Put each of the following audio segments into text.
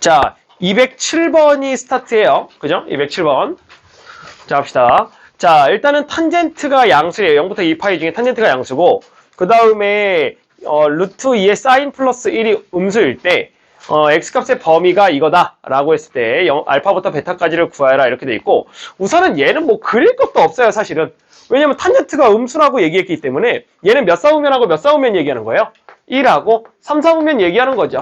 자, 207번이 스타트예요. 그죠? 207번. 자, 합시다. 자, 일단은 탄젠트가 양수예요. 0부터 2파이 중에 탄젠트가 양수고 그 다음에 어, 루트 2의 사인 플러스 1이 음수일 때 어, x값의 범위가 이거다라고 했을 때 영- 알파부터 베타까지를 구하라 이렇게 돼 있고 우선은 얘는 뭐 그릴 것도 없어요 사실은 왜냐면 탄젠트가 음수라고 얘기했기 때문에 얘는 몇 사분면하고 몇 사분면 얘기하는 거예요 1하고 3, 4분면 얘기하는 거죠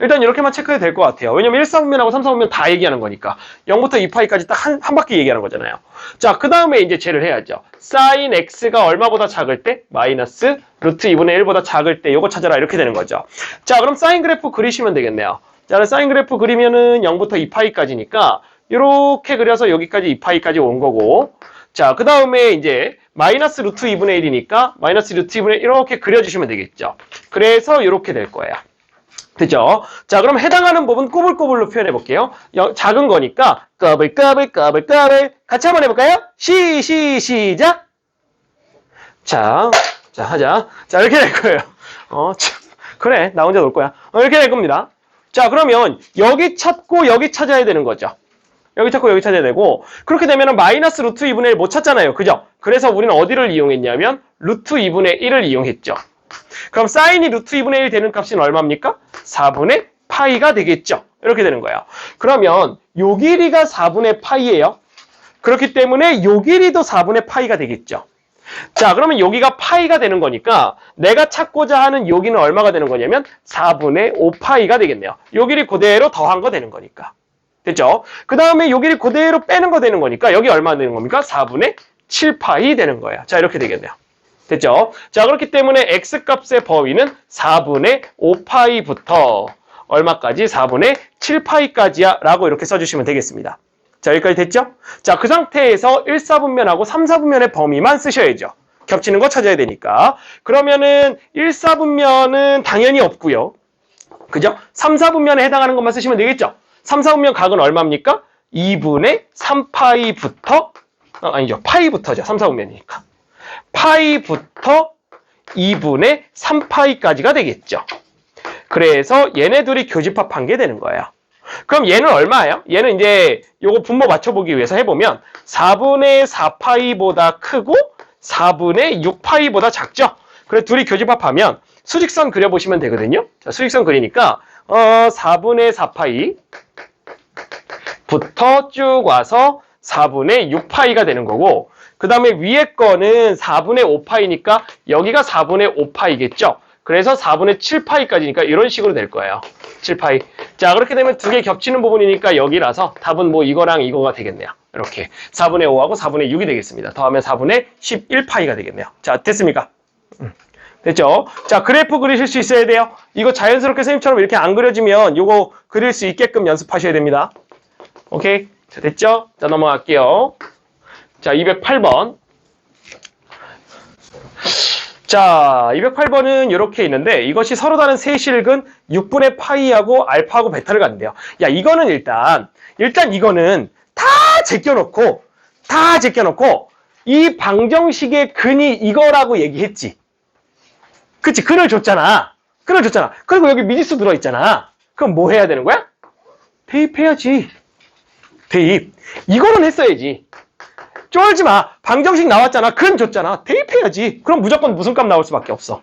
일단 이렇게만 체크해도 될 것 같아요. 왜냐면 1, 4분면하고 3, 4분면 다 얘기하는 거니까. 0부터 2파이까지 딱 한 한 바퀴 얘기하는 거잖아요. 자 그 다음에 이제 쟤를 해야죠. 사인 x가 얼마보다 작을 때? 마이너스 루트 2분의 1보다 작을 때. 요거 찾아라. 이렇게 되는 거죠. 자 그럼 사인 그래프 그리시면 되겠네요. 자 사인 그래프 그리면은 0부터 2파이까지니까 이렇게 그려서 여기까지 2파이까지 온 거고. 자 그 다음에 이제 마이너스 루트 2분의 1이니까 마이너스 루트 2분의 1 이렇게 그려주시면 되겠죠. 그래서 이렇게 될 거예요 되죠? 자, 그럼 해당하는 부분 꼬불꼬불로 표현해 볼게요. 여- 작은 거니까 까불까불 까불까불 같이 한번 해볼까요? 시, 시, 시작. 자, 자 하자. 자, 이렇게 될 거예요. 어, 참. 그래, 나 혼자 놀 거야. 어, 이렇게 될 겁니다. 자, 그러면 여기 찾고 여기 찾아야 되는 거죠. 여기 찾고 여기 찾아야 되고 그렇게 되면 마이너스 루트 2분의 1 못 찾잖아요. 그죠? 그래서 우리는 어디를 이용했냐면 루트 2분의 1을 이용했죠. 그럼 사인이 루트 2분의 1 되는 값은 얼마입니까? 4분의 파이가 되겠죠. 이렇게 되는 거예요. 그러면 요 길이가 4분의 파이예요. 그렇기 때문에 요 길이도 4분의 파이가 되겠죠. 자, 그러면 여기가 파이가 되는 거니까 내가 찾고자 하는 여기는 얼마가 되는 거냐면 4분의 5파이가 되겠네요. 요 길이 그대로 더한 거 되는 거니까. 됐죠? 그 다음에 요 길이 그대로 빼는 거 되는 거니까 여기 얼마 되는 겁니까? 4분의 7파이 되는 거예요. 자, 이렇게 되겠네요. 됐죠? 자, 그렇기 때문에 x값의 범위는 4분의 5파이부터 얼마까지? 4분의 7파이까지야 라고 이렇게 써주시면 되겠습니다. 자, 여기까지 됐죠? 자, 그 상태에서 1, 4분면하고 3, 4분면의 범위만 쓰셔야죠. 겹치는 거 찾아야 되니까. 그러면은 1, 4분면은 당연히 없고요. 그죠? 3, 4분면에 해당하는 것만 쓰시면 되겠죠? 3, 4분면 각은 얼마입니까? 2분의 3파이부터 어, 아니죠. 파이부터죠. 3, 4분면이니까. 파이부터 2분의 3파이까지가 되겠죠. 그래서 얘네 둘이 교집합한 게 되는 거예요. 그럼 얘는 얼마예요? 얘는 이제 요거 분모 맞춰보기 위해서 해보면 4분의 4파이보다 크고 4분의 6파이보다 작죠? 그래서 둘이 교집합하면 수직선 그려보시면 되거든요. 자, 수직선 그리니까 어, 4분의 4파이 부터 쭉 와서 4분의 6파이가 되는 거고 그 다음에 위에 거는 4분의 5파이니까 여기가 4분의 5파이겠죠? 그래서 4분의 7파이까지니까 이런 식으로 될 거예요. 7파이. 자, 그렇게 되면 두 개 겹치는 부분이니까 여기라서 답은 뭐 이거랑 이거가 되겠네요. 이렇게. 4분의 5하고 4분의 6이 되겠습니다. 더하면 4분의 11파이가 되겠네요. 자, 됐습니까? 음, 됐죠? 자, 그래프 그리실 수 있어야 돼요. 이거 자연스럽게 선생님처럼 이렇게 안 그려지면 이거 그릴 수 있게끔 연습하셔야 됩니다. 오케이? 자, 됐죠? 자, 넘어갈게요. 자, 208번. 자, 208번은 이렇게 있는데 이것이 서로 다른 세 실근 6분의 파이하고 알파하고 베타를 갖는데요. 야, 이거는 일단 일단 이거는 다 제껴 놓고 다 제껴 놓고 이 방정식의 근이 이거라고 얘기했지. 그치? 근을 줬잖아. 근을 줬잖아. 그리고 여기 미지수 들어있잖아. 그럼 뭐 해야 되는 거야? 대입해야지. 대입. 이거는 했어야지. 쫄지 마. 방정식 나왔잖아. 근 줬잖아. 대입해야지. 그럼 무조건 무슨 값 나올 수밖에 없어.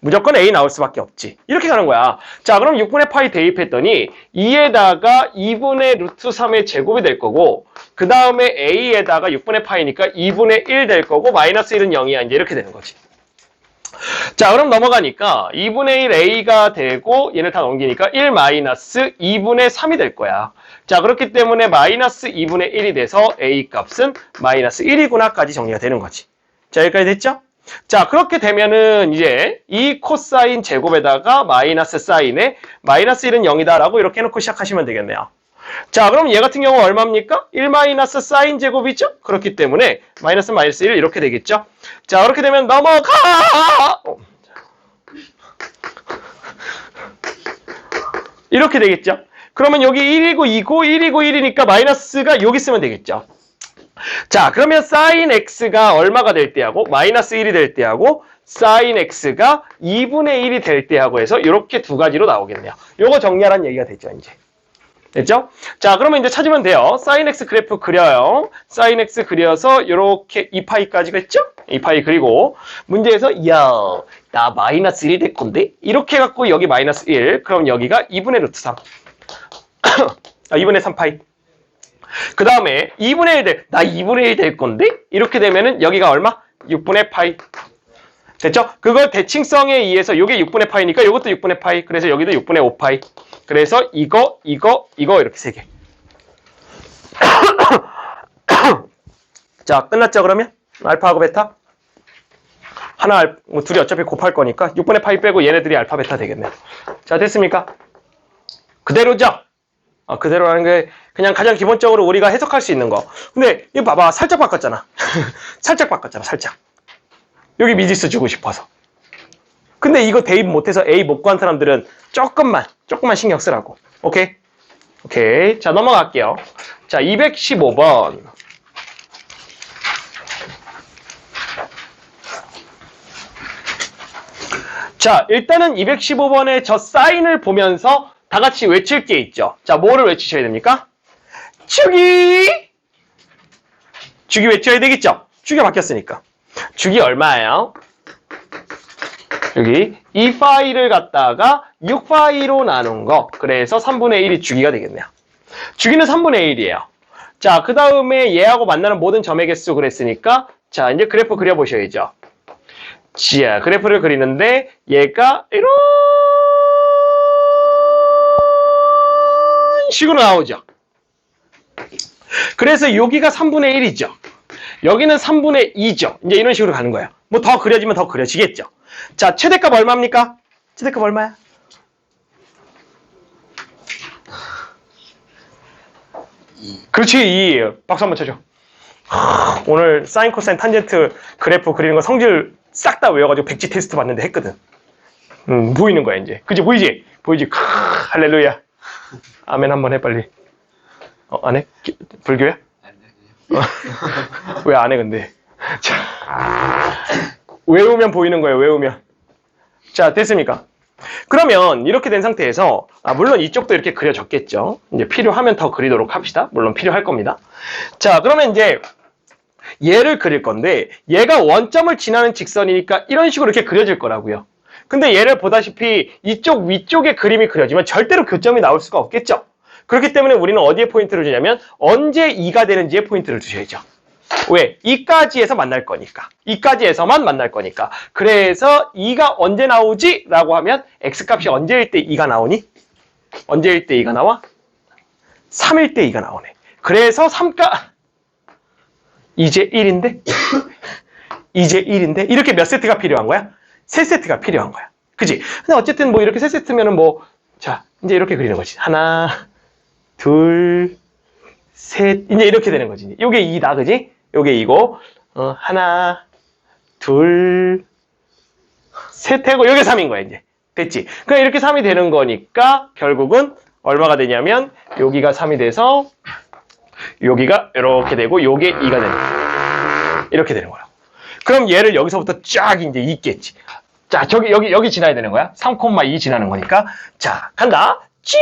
무조건 A 나올 수밖에 없지. 이렇게 가는 거야. 자, 그럼 6분의 파이 대입했더니 2에다가 2분의 루트 3의 제곱이 될 거고 그 다음에 A에다가 6분의 파이니까 2분의 1 될 거고 마이너스 1은 0이야. 이제 이렇게 되는 거지. 자, 그럼 넘어가니까 2분의 1 A가 되고 얘를 다 넘기니까 1 마이너스 2분의 3이 될 거야. 자, 그렇기 때문에 마이너스 2분의 1이 돼서 A 값은 마이너스 1이구나까지 정리가 되는 거지. 자, 여기까지 됐죠? 자, 그렇게 되면은 이제 이 코사인 제곱에다가 마이너스 사인에 마이너스 1은 0이다 라고 이렇게 해놓고 시작하시면 되겠네요. 자, 그럼 얘 같은 경우 얼마입니까? 1 마이너스 사인 제곱이죠? 그렇기 때문에 마이너스 마이너스 1 이렇게 되겠죠? 자, 그렇게 되면 넘어가! 어. 이렇게 되겠죠? 그러면 여기 1이고 2고 1이고 1이니까 마이너스가 여기 쓰면 되겠죠? 자, 그러면 사인 x가 얼마가 될 때하고 마이너스 1이 될 때하고 사인 x가 2분의 1이 될 때하고 해서 이렇게 두 가지로 나오겠네요. 요거 정리하라는 얘기가 됐죠, 이제. 됐죠? 자, 그러면 이제 찾으면 돼요. sin x 그래프 그려요. sin x 그려서 이렇게 2파이까지가 있죠? 2파이 그리고 문제에서 야, 나 마이너스 1이 될 건데? 이렇게 해갖고 여기 마이너스 1. 그럼 여기가 2분의 루트 3. 아, 2분의 3파이. 그 다음에 2분의 1 될, 나 2분의 1 될 건데? 이렇게 되면은 여기가 얼마? 6분의 파이. 됐죠? 그걸 대칭성에 의해서 이게 6분의 파이니까 이것도 6분의 파이. 그래서 여기도 6분의 5 파이. 그래서 이거, 이거, 이거 이렇게 세 개. 자, 끝났죠 그러면? 알파하고 베타? 하나, 알- 뭐 둘이 어차피 곱할 거니까 6분의 파이 빼고 얘네들이 알파, 베타 되겠네요. 자, 됐습니까? 그대로죠? 아, 그대로라는 게 그냥 가장 기본적으로 우리가 해석할 수 있는 거. 근데 이거 봐봐. 살짝 바꿨잖아. 살짝 바꿨잖아. 살짝. 여기 미지수 주고 싶어서. 근데 이거 대입 못해서 A 못 구한 사람들은 조금만, 조금만 신경 쓰라고. 오케이? 오케이. 자, 넘어갈게요. 자, 215번. 자, 일단은 215번의 저 사인을 보면서 다 같이 외칠 게 있죠. 자, 뭐를 외치셔야 됩니까? 주기! 주기 외쳐야 되겠죠? 주기가 바뀌었으니까. 주기 얼마예요? 여기 이 파이를 갖다가 6파이로 나눈 거. 그래서 3분의 1이 주기가 되겠네요. 주기는 3분의 1이에요. 자, 그 다음에 얘하고 만나는 모든 점의 개수 그랬으니까 자, 이제 그래프 그려보셔야죠. 자, 그래프를 그리는데 얘가 이런 식으로 나오죠. 그래서 여기가 3분의 1이죠. 여기는 3분의 2죠. 이제 이런 식으로 가는 거예요. 뭐 더 그려지면 더 그려지겠죠. 자, 최대값 얼마입니까? 최대값 얼마야? 그렇지, 2. 박수 한번 쳐줘. 하, 오늘 사인, 코사인, 탄젠트 그래프 그리는 거 성질 싹 다 외워가지고 백지 테스트 봤는데 했거든. 음, 보이는 거야, 이제. 그지, 보이지? 보이지? 크, 할렐루야. 아멘 한번 해, 빨리. 어, 안 해? 기- 불교야? 왜 안 해, 근데? 자. 외우면 보이는 거예요, 외우면. 자, 됐습니까? 그러면 이렇게 된 상태에서, 아, 물론 이쪽도 이렇게 그려졌겠죠. 이제 필요하면 더 그리도록 합시다. 물론 필요할 겁니다. 자, 그러면 이제 얘를 그릴 건데, 얘가 원점을 지나는 직선이니까 이런 식으로 이렇게 그려질 거라고요. 근데 얘를 보다시피 이쪽 위쪽에 그림이 그려지면 절대로 교점이 나올 수가 없겠죠. 그렇기 때문에 우리는 어디에 포인트를 주냐면 언제 2가 되는지에 포인트를 주셔야죠. 왜? 2까지에서 만날 거니까. 2까지에서만 만날 거니까. 그래서 2가 언제 나오지? 라고 하면 x값이 언제일 때 2가 나오니? 언제일 때 2가 나와? 3일 때 2가 나오네. 그래서 3가 이제 1인데? 이제 1인데? 이렇게 몇 세트가 필요한 거야? 세 세트가 필요한 거야. 그지? 근데 어쨌든 뭐 이렇게 세 세트면은 뭐, 자, 이제 이렇게 그리는 거지. 하나, 둘, 셋. 이제 이렇게 되는 거지. 요게 2다, 그지? 요게 2고, 어, 하나, 둘, 셋 하고, 요게 3인 거야, 이제. 됐지? 그러니까 이렇게 3이 되는 거니까, 결국은 얼마가 되냐면, 여기가 3이 돼서, 여기가 이렇게 되고, 요게 2가 되는 거야. 이렇게 되는 거야. 그럼 얘를 여기서부터 쫙 이제 있겠지. 자, 저기, 여기, 여기 지나야 되는 거야. 3,2 지나는 거니까. 자, 간다. 쭉!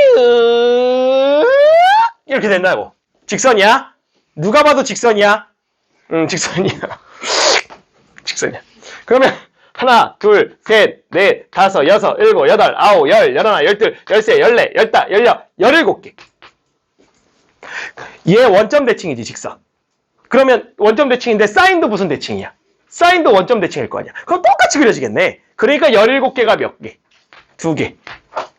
이렇게 된다고. 직선이야? 누가 봐도 직선이야? 응, 직선이야. 직선이야. 그러면, 하나, 둘, 셋, 넷, 다섯, 여섯, 일곱, 여덟, 아홉, 열, 열하나, 열둘, 열세, 열네, 열다, 열여, 열일곱 개. 얘 원점 대칭이지, 직선. 그러면 원점 대칭인데 사인도 무슨 대칭이야? 사인도 원점 대칭일 거 아니야. 그럼 똑같이 그려지겠네. 그러니까 17개가 몇 개? 두 개.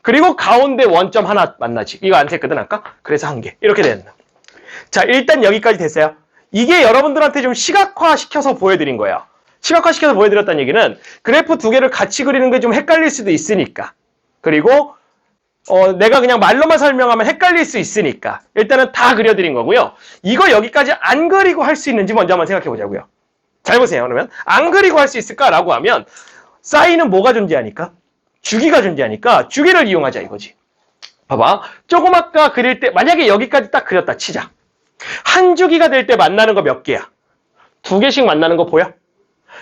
그리고 가운데 원점 하나 만나지. 이거 안 셌거든 아까? 그래서 한 개. 이렇게 되는. 자, 일단 여기까지 됐어요. 이게 여러분들한테 좀 시각화 시켜서 보여드린 거예요. 시각화 시켜서 보여드렸다는 얘기는 그래프 두 개를 같이 그리는 게 좀 헷갈릴 수도 있으니까. 그리고 어, 내가 그냥 말로만 설명하면 헷갈릴 수 있으니까 일단은 다 그려드린 거고요. 이거 여기까지 안 그리고 할 수 있는지 먼저 한번 생각해 보자고요. 잘 보세요. 그러면 안 그리고 할 수 있을까라고 하면 사인은 뭐가 존재하니까? 주기가 존재하니까 주기를 이용하자 이거지. 봐봐. 조금 아까 그릴 때 만약에 여기까지 딱 그렸다 치자. 한 주기가 될 때 만나는 거 몇 개야? 두 개씩 만나는 거 보여?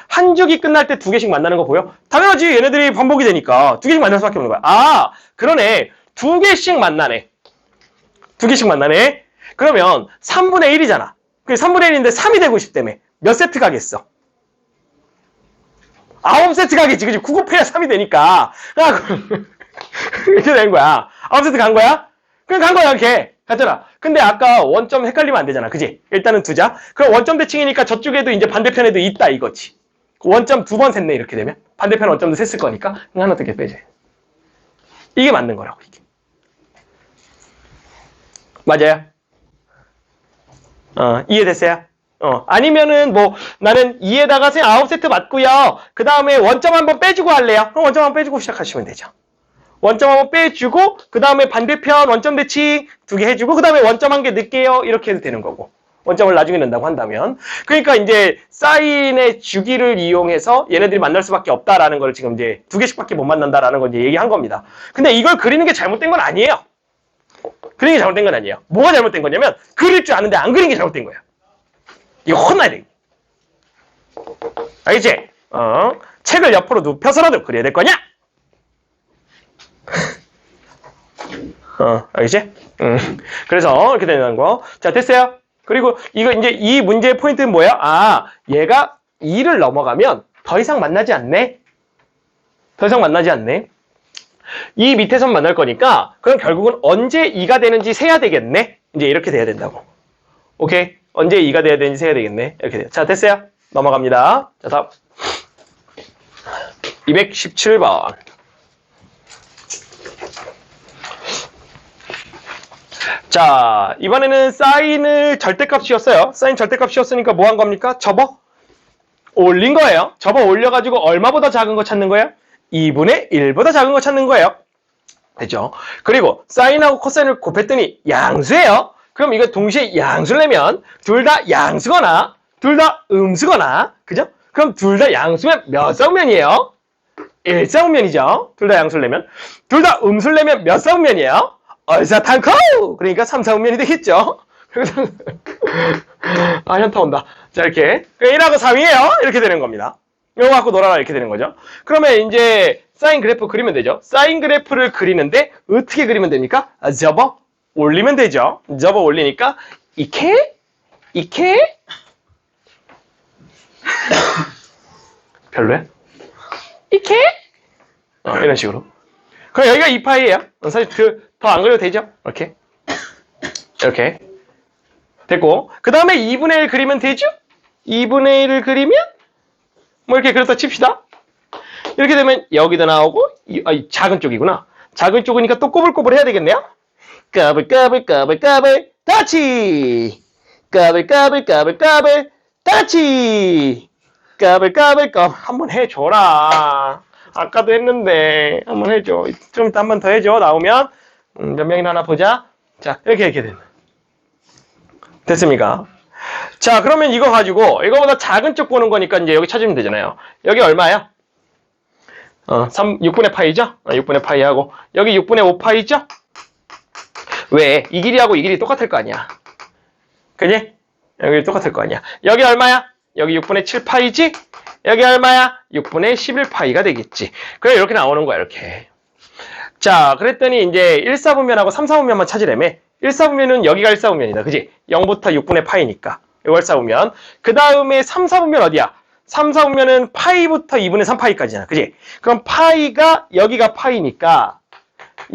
한 주기 끝날 때 두 개씩 만나는 거 보여? 당연하지. 얘네들이 반복이 되니까 두 개씩 만날 수밖에 없는 거야. 아, 그러네. 두 개씩 만나네. 두두 개씩 만나네. 그러면 3분의 1이잖아. 그 3분의 1인데 3이 되고 싶다며. 몇 세트 가겠어? 9세트 가겠지. 그지? 9 곱해야 3이 되니까. 아, 이렇게 된 거야. 9세트 간 거야? 그냥 간 거야, 이렇게. 갔잖아. 근데 아까 원점 헷갈리면 안 되잖아. 그지? 일단은 두자. 그럼 원점 대칭이니까 저쪽에도 이제 반대편에도 있다, 이거지. 원점 두 번 샜네, 이렇게 되면. 반대편 원점도 셌을 거니까. 하나 어떻게 빼지? 이게 맞는 거라고, 이게. 맞아요? 어, 이해됐어요? 어, 아니면은 뭐 나는 2에다가 생 9세트 맞고요. 그 다음에 원점 한번 빼주고 할래요. 그럼 원점 한번 빼주고 시작하시면 되죠. 원점 한번 빼주고 그 다음에 반대편 원점 대칭 두 개 해주고 그 다음에 원점 한 개 넣을게요. 이렇게 해도 되는 거고. 원점을 나중에 넣는다고 한다면. 그러니까 이제 사인의 주기를 이용해서 얘네들이 만날 수밖에 없다라는 걸 지금 이제 두 개씩밖에 못 만난다라는 걸 이제 얘기한 겁니다. 근데 이걸 그리는 게 잘못된 건 아니에요. 그리는 게 잘못된 건 아니에요. 뭐가 잘못된 거냐면 그릴 줄 아는데 안 그린 게 잘못된 거예요. 이거 혼나야 돼. 알겠지? 어, 책을 옆으로 눕혀서라도 그려야 될 거냐? 어, 알겠지? 음. 그래서 이렇게 되는 거. 자, 됐어요? 그리고 이거 이제 이 문제의 포인트는 뭐야? 아, 얘가 2를 넘어가면 더 이상 만나지 않네? 더 이상 만나지 않네? 이 밑에선 만날 거니까 그럼 결국은 언제 2가 되는지 세야 되겠네? 이제 이렇게 돼야 된다고. 오케이? 언제 2가 돼야 되는지 세야 되겠네? 이렇게 돼요. 자, 됐어요? 넘어갑니다. 자, 다음. 217번. 자, 이번에는 사인을 절대값이었어요. 사인 절대값이었으니까 뭐 한 겁니까? 접어? 올린 거예요. 접어 올려가지고 얼마보다 작은 거 찾는 거예요? 2분의 1보다 작은 거 찾는 거예요. 됐죠? 그리고 사인하고 코사인을 곱했더니 양수예요. 그럼 이거 동시에 양수를 내면 둘 다 양수거나 둘 다 음수거나 그죠? 그럼 둘 다 양수면 몇 쌍면이에요? 1쌍면이죠. 둘 다 양수를 내면 둘 다 음수를 내면 몇 쌍면이에요? 얼사탄코! 그러니까 3쌍면이 되겠죠. 아 현타 온다. 자 이렇게 1하고 3이에요. 이렇게 되는 겁니다. 이거 갖고 놀아라 이렇게 되는 거죠. 그러면 이제 사인 그래프 그리면 되죠. 사인 그래프를 그리는데 어떻게 그리면 됩니까? 아, 접어 올리면 되죠. 접어 올리니까 이렇게 이렇게 별로야? 이렇게 어, 이런 식으로. 그럼 여기가 2파이예요. 사실 그 더 안 그려도 되죠. 이렇게 이렇게 됐고 그 다음에 2분의 1 그리면 되죠? 2분의 1을 그리면 뭐 이렇게 그렸다 칩시다. 이렇게 되면 여기도 나오고 이, 아, 이 작은 쪽이구나. 작은 쪽이니까 또 꼬불꼬불 해야 되겠네요. 까불 까불 까불 까불 다치 까불 까불 까불 까불 다치 까불 까불 까 한번 해줘라. 아까도 했는데 한번 해줘. 좀 이따 한번 더 해줘. 나오면 음, 몇 명이나 하나 보자. 자 이렇게 이렇게 되는. 됐습니까? 자, 그러면 이거 가지고 이거보다 작은 쪽 보는 거니까 이제 여기 찾으면 되잖아요. 여기 얼마야? 어, 3, 6분의 파이죠? 어, 6분의 파이하고 여기 6분의 5파이죠? 왜? 이 길이하고 이 길이 똑같을 거 아니야. 그지? 여기 똑같을 거 아니야. 여기 얼마야? 여기 6분의 7파이지? 여기 얼마야? 6분의 11파이가 되겠지. 그래 이렇게 나오는 거야, 이렇게. 자, 그랬더니 이제 1, 4분면하고 3, 4분면만 찾으려면 1, 4분면은 여기가 1, 4분면이다. 그지? 0부터 6분의 파이니까. 1, 4분면. 그 다음에 3, 4분면 어디야? 3, 4분면은 파이부터 2분의 3파이까지잖아. 그지? 그럼 파이가 여기가 파이니까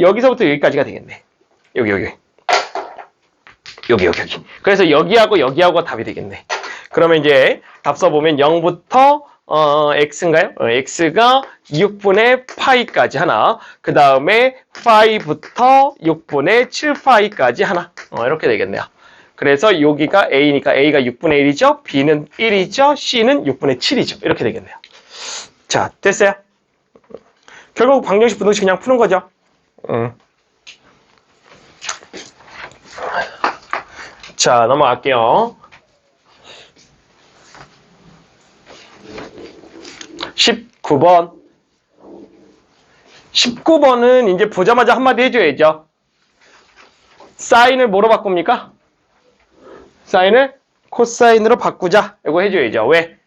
여기서부터 여기까지가 되겠네. 여기, 여기. 여기, 여기, 여기. 그래서 여기하고 여기하고 답이 되겠네. 그러면 이제 답 써보면 0부터 어, x인가요? 어, x가 6분의 파이까지 하나. 그 다음에 파이부터 6분의 7파이까지 하나. 어, 이렇게 되겠네요. 그래서 여기가 a니까 a가 6분의 1이죠. b는 1이죠. c는 6분의 7이죠. 이렇게 되겠네요. 자, 됐어요? 결국 방정식 분동식 그냥 푸는 거죠. 음. 자, 넘어갈게요. 19번. 19번은 이제 보자마자 한마디 해줘야죠. 사인을 뭐로 바꿉니까? 사인을 코사인으로 바꾸자. 이거 해줘야죠. 왜?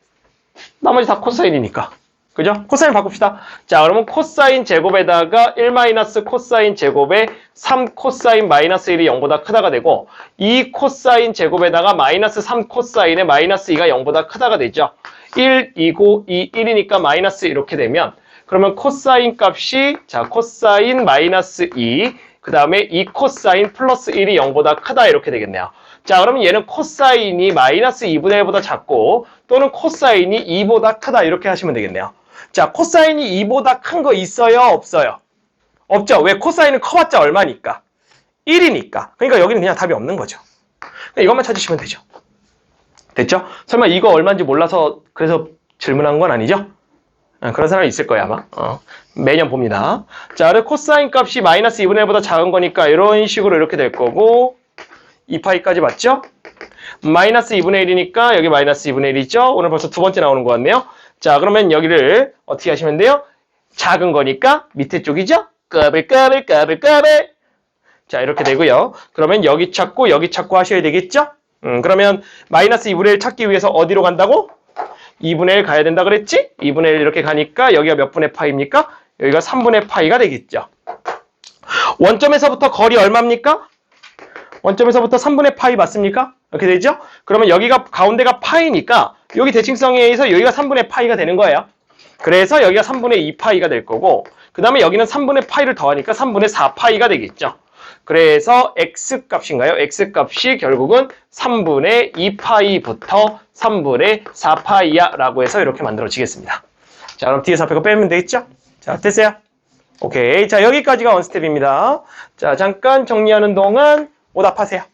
나머지 다 코사인이니까. 그죠? 코사인 바꿉시다. 자, 그러면 코사인 제곱에다가 1 마이너스 코사인 제곱에 3 코사인 마이너스 1이 0보다 크다가 되고 2 코사인 제곱에다가 마이너스 3 코사인에 마이너스 2가 0보다 크다가 되죠. 1, 2고 2, 1이니까 마이너스 이렇게 되면 그러면 코사인 값이 자 코사인 마이너스 2, 그 다음에 2 코사인 플러스 1이 0보다 크다 이렇게 되겠네요. 자 그러면 얘는 코사인이 마이너스 2분의 1보다 작고 또는 코사인이 2보다 크다 이렇게 하시면 되겠네요. 자 코사인이 2보다 큰 거 있어요 없어요? 없죠. 왜 코사인은 커봤자 얼마니까? 1이니까. 그러니까 여기는 그냥 답이 없는 거죠. 이것만 찾으시면 되죠. 됐죠? 설마 이거 얼마인지 몰라서 그래서 질문한 건 아니죠? 아, 그런 사람이 있을 거야 아마 어, 매년 봅니다 자 코사인 값이 마이너스 2분의 1보다 작은 거니까 이런 식으로 이렇게 될 거고 2파이까지 맞죠? 마이너스 2분의 1이니까 여기 마이너스 2분의 1이죠? 오늘 벌써 두 번째 나오는 것 같네요 자 그러면 여기를 어떻게 하시면 돼요? 작은 거니까 밑에 쪽이죠? 까불까불 까불까불 자 이렇게 되고요 그러면 여기 찾고 여기 찾고 하셔야 되겠죠? 음, 그러면 마이너스 2분의 1 찾기 위해서 어디로 간다고? 2분의 1 가야 된다 그랬지? 2분의 1 이렇게 가니까 여기가 몇 분의 파이입니까? 여기가 3분의 파이가 되겠죠. 원점에서부터 거리 얼마입니까? 원점에서부터 3분의 파이 맞습니까? 이렇게 되죠? 그러면 여기가 가운데가 파이니까 여기 대칭성에 의해서 여기가 3분의 파이가 되는 거예요. 그래서 여기가 3분의 2 파이가 될 거고 그 다음에 여기는 3분의 파이를 더하니까 3분의 4 파이가 되겠죠. 그래서 x 값인가요? x 값이 결국은 3분의 2 파이부터 3분의 4 파이야 라고 해서 이렇게 만들어지겠습니다. 자 그럼 뒤에 4패고 빼면 되겠죠? 자 됐어요? 오케이 자 여기까지가 원스텝입니다. 자 잠깐 정리하는 동안 오답하세요.